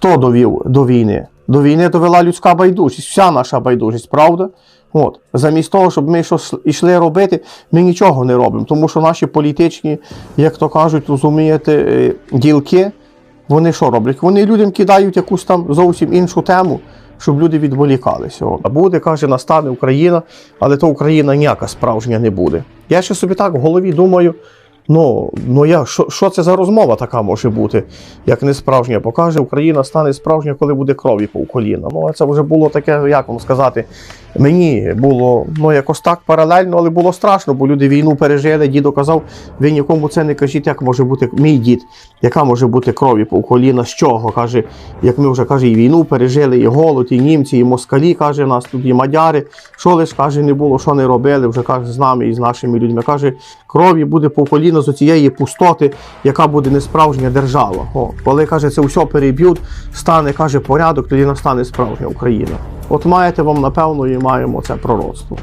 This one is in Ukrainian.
Хто довів до війни? До війни довела людська байдужість, вся наша байдужість, правда? От. Замість того, щоб ми щось йшли робити, ми нічого не робимо. Тому що наші політичні, як то кажуть, розумієте, е, ділки, вони що роблять? Вони людям кидають якусь там зовсім іншу тему, щоб люди відволікалися. А буде, каже, настане Україна, але то Україна ніяка справжня не буде. Я ще собі так в голові думаю. Ну, ну я, що, що це за розмова така може бути, як не справжня? Покаже, Україна стане справжня, коли буде крові по коліна. Ну, це вже було таке, як вам сказати, мені було ну, якось так паралельно, але було страшно, бо люди війну пережили. Дідо казав, ви нікому це не кажіть, як може бути мій дід, яка може бути крові по коліна, з чого? Каже, як ми вже каже, і війну пережили, і голод, і німці, і москалі, каже, нас тут і мадяри. Що лиш каже, не було, що не робили, вже каже, з нами і з нашими людьми. Каже, крові буде по коліна з цієї пустоти, яка буде несправжня держава. О, коли каже, це все переб'ють, стане, каже, порядок, тоді настане справжня Україна. От маєте вам, напевно, і маємо це пророцтво.